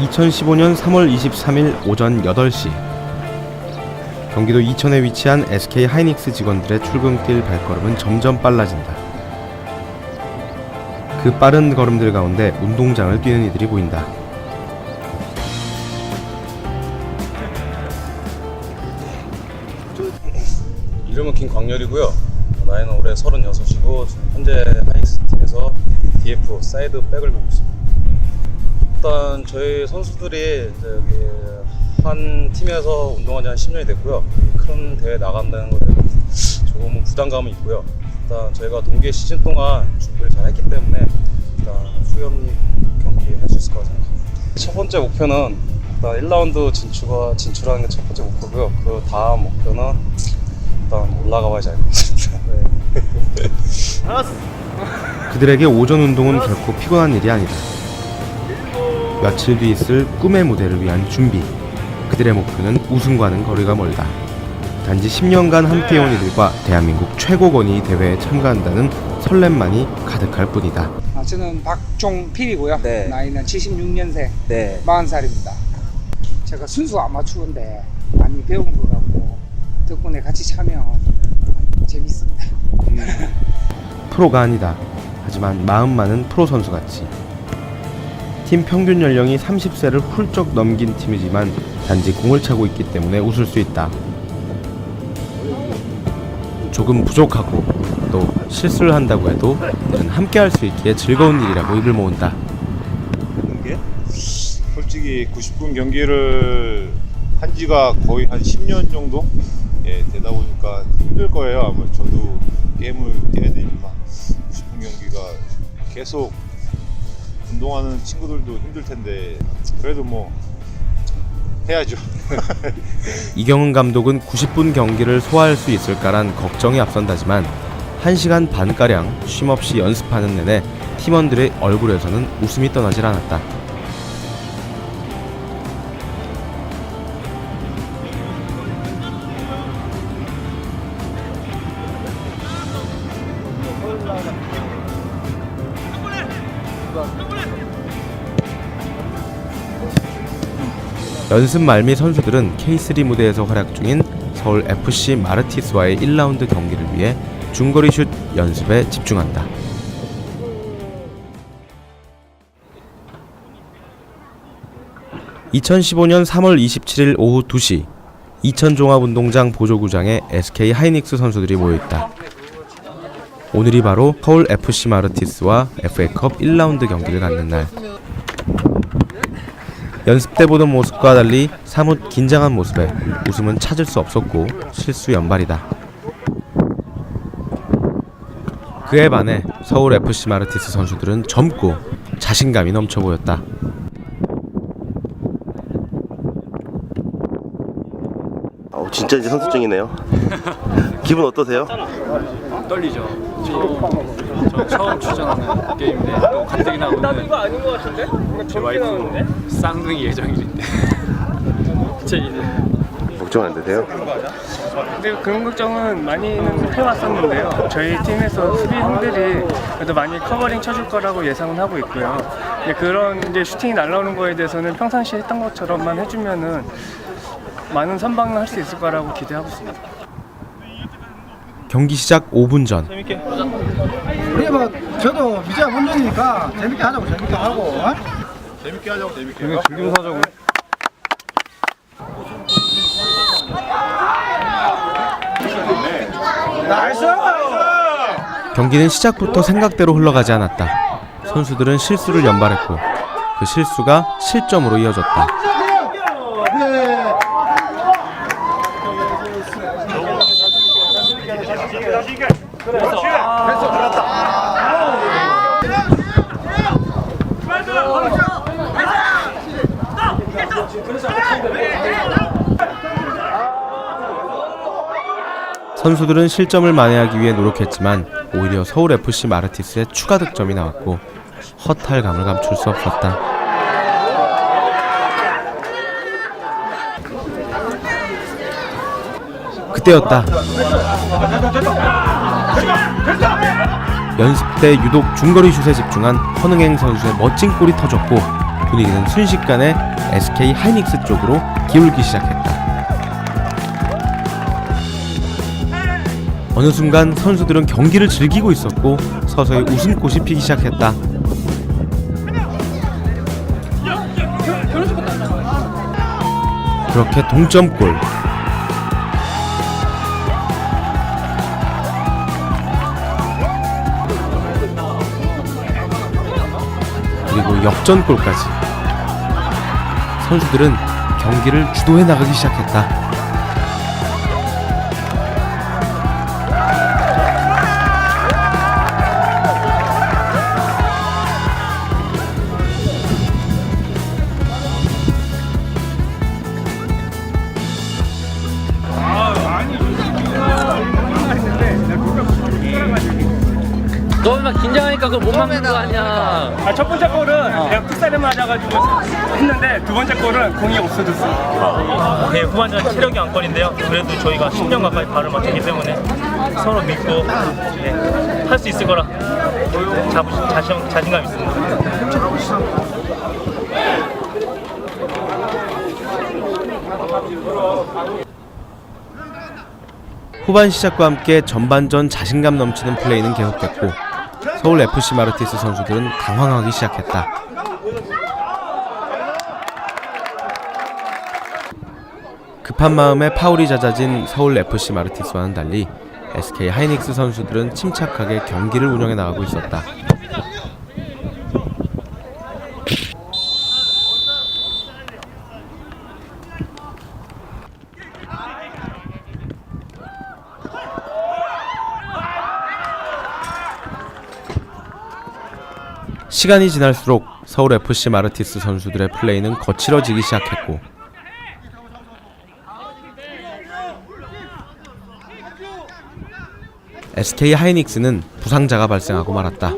2015년 3월 23일 오전 8시 경기도 이천에 위치한 SK 하이닉스 직원들의 출근길 발걸음은 점점 빨라진다. 그 빠른 걸음들 가운데 운동장을 뛰는 이들이 보인다. 이름은 김광렬이고요. 나이는 올해 36이고 지금 현재 하이닉스 팀에서 DF 사이드 백을 보고 있습니다. 일단 저희 선수들이 이제 여기 한 팀에서 운동한 지 한 10년이 됐고요. 큰 대회 나간다는 것에 조금은 부담감이 있고요. 일단 저희가 동계 시즌 동안 준비를 잘 했기 때문에 일단 후렴 경기 할 수 있을 거라 생각합니다. 첫 번째 목표는 일단 1라운드 진출가 진출하는 게 첫 번째 목표고요. 그 다음 목표는 일단 올라가 봐야지 알 것 같습니다. 네. 그들에게 오전 운동은 결코 피곤한 일이 아니다. 며칠 뒤 있을 꿈의 무대를 위한 준비. 그들의 목표는 우승과는 거리가 멀다. 단지 10년간 함께해온 이들과 대한민국 최고권이 대회에 참가한다는 설렘만이 가득할 뿐이다. 아, 저는 박종필이고요. 네. 나이는 76년생, 네. 40살입니다. 제가 순수 아마추어인데 많이 배운 것 같고 덕분에 같이 참여하면 재밌습니다. 프로가 아니다. 하지만 마음만은 프로 선수 같이. 팀 평균 연령이 30세를 훌쩍 넘긴 팀이지만 단지 공을 차고 있기 때문에 웃을 수 있다. 조금 부족하고 또 실수를 한다고 해도 는 함께 할 수 있기에 즐거운 일이라고 입을 모은다. 솔직히 90분 경기를 한 지가 거의 한 10년 정도 예, 되다 보니까 힘들 거예요. 아마 저도 게임을 뛰어야 되지만 90분 경기가 계속 운동하는 친구들도 힘들 텐데 그래도 뭐 해야죠. 이경은 감독은 90분 경기를 소화할 수 있을까란 걱정이 앞선다지만 1시간 반가량 쉼없이 연습하는 내내 팀원들의 얼굴에서는 웃음이 떠나질 않았다. 연습 말미 선수들은 K3 무대에서 활약 중인 서울 FC 마르티스와의 1라운드 경기를 위해 중거리 슛 연습에 집중한다. (2015년 3월 27일) 오후 2시 이천 종합운동장 보조구장에 SK 하이닉스 선수들이 모여있다. 오늘이 바로 서울 FC 마르티스와 FA컵 1라운드 경기를 갖는 날. 연습 때 보던 모습과 달리 사뭇 긴장한 모습에 웃음은 찾을 수 없었고 실수 연발이다. 그에 반해 서울 FC 마르티스 선수들은 젊고 자신감이 넘쳐 보였다. 어, 진짜 이제 선수증이네요. 기분 어떠세요? 떨리죠. 저, 저 처음 출전하는 게임인데 또 가뜩이나 오늘 제 와이프 쌍둥이 예정일인데 제 이제 걱정 안 되세요? 근데 그런 걱정은 많이는 해왔었는데요. 저희 팀에서 수비 형들이 그래도 많이 커버링 쳐줄 거라고 예상은 하고 있고요. 이제 그런 이제 슈팅이 날라오는 거에 대해서는 평상시에 했던 것처럼만 해주면은 많은 선방을 할 수 있을 거라고 기대하고 있습니다. 경기 시작 5분 전 우리 뭐 저도 미자 본전이니까 재밌게 하자고 재밌게 하고 어? 경기는 시작부터 생각대로 흘러가지 않았다. 선수들은 실수를 연발했고 그 실수가 실점으로 이어졌다. 선수들은 실점을 만회하기 위해 노력했지만 오히려 서울 FC 마르티스의 추가 득점이 나왔고 허탈감을 감출 수 없었다. 그때였다. 연습 때 유독 중거리 슛에 집중한 허능행 선수의 멋진 골이 터졌고 분위기는 순식간에 SK 하이닉스 쪽으로 기울기 시작했다. 어느 순간 선수들은 경기를 즐기고 있었고 서서히 웃음꽃이 피기 시작했다. 그렇게 동점골. 그리고 역전골까지. 선수들은 경기를 주도해 나가기 시작했다. 너무 막 긴장하니까 그거 못 막는 거 아니야. 아, 첫 번째 골은 내가 풋살을 맞아가지고 했는데 두 번째 골은 공이 없어졌어. 네, 후반전 체력이 안건인데요. 그래도 저희가 10년 가까이 발을 맞췄기 때문에 서로 믿고 네, 할수 있을 거라 자부, 자신, 자신감 있습니다. 후반 시작과 함께 전반전 자신감 넘치는 플레이는 계속됐고 서울 FC 마르티스 선수들은 당황하기 시작했다. 급한 마음에 파울이 잦아진 서울 FC 마르티스와는 달리 SK 하이닉스 선수들은 침착하게 경기를 운영해 나가고 있었다. 시간이 지날수록 서울 FC 마르티스 선수들의 플레이는 거칠어지기 시작했고 SK 하이닉스는 부상자가 발생하고 말았다.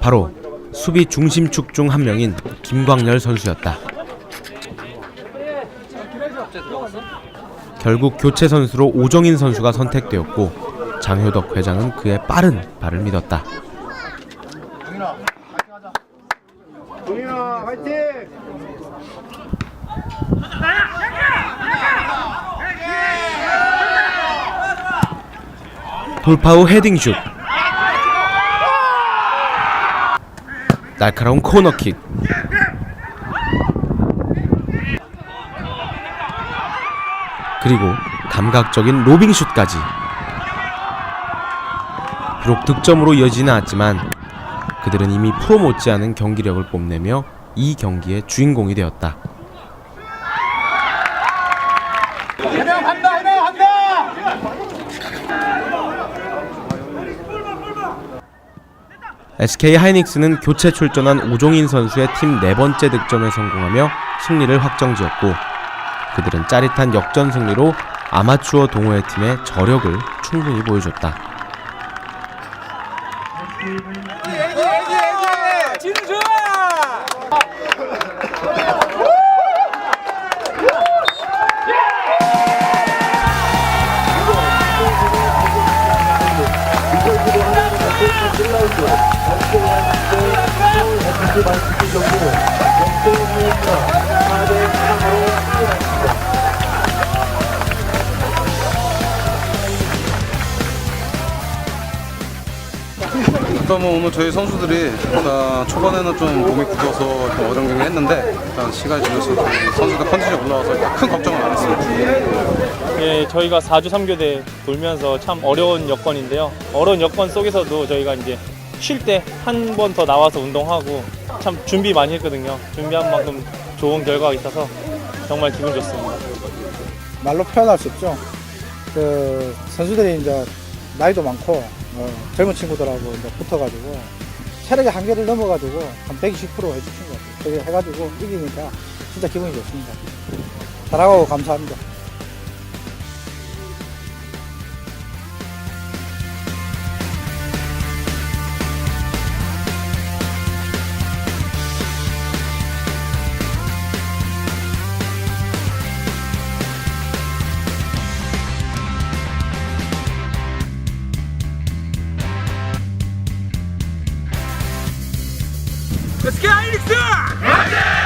바로 수비 중심축 중 한 명인 김광열 선수였다. 결국 교체 선수로 오정인 선수가 선택되었고 장효덕 회장은 그의 빠른 발을 믿었다. 동현아 화이팅! 돌파 후 헤딩슛. 날카로운 코너킥. 그리고 감각적인 로빙슛까지. 비록 득점으로 이어지는 않았지만 그들은 이미 프로 못지않은 경기력을 뽐내며 이 경기의 주인공이 되었다. SK 하이닉스는 교체 출전한 오종인 선수의 팀 네 번째 득점에 성공하며 승리를 확정지었고 그들은 짜릿한 역전 승리로 아마추어 동호회 팀의 저력을 충분히 보여줬다. 일단 뭐 오늘 저희 선수들이 일단 초반에는 좀 몸이 굳어서 좀 어정쩡히 했는데 일단 시간이 지나서 선수들 컨디션이 올라와서 큰 걱정은 안 했습니다. 예, 저희가 4주 3교대 돌면서 참 어려운 여건인데요. 어려운 여건 속에서도 저희가 이제 쉴 때 한 번 더 나와서 운동하고 참 준비 많이 했거든요. 준비한 만큼 좋은 결과가 있어서 정말 기분 좋습니다. 말로 표현할 수 없죠. 그 선수들이 이제 나이도 많고 어, 젊은 친구들하고 이제 붙어가지고 체력의 한계를 넘어가지고 한 120% 해주신 것 같아요. 그게 해가지고 이기니까 진짜 기분이 좋습니다. 잘하고 감사합니다. Let's go, Alex!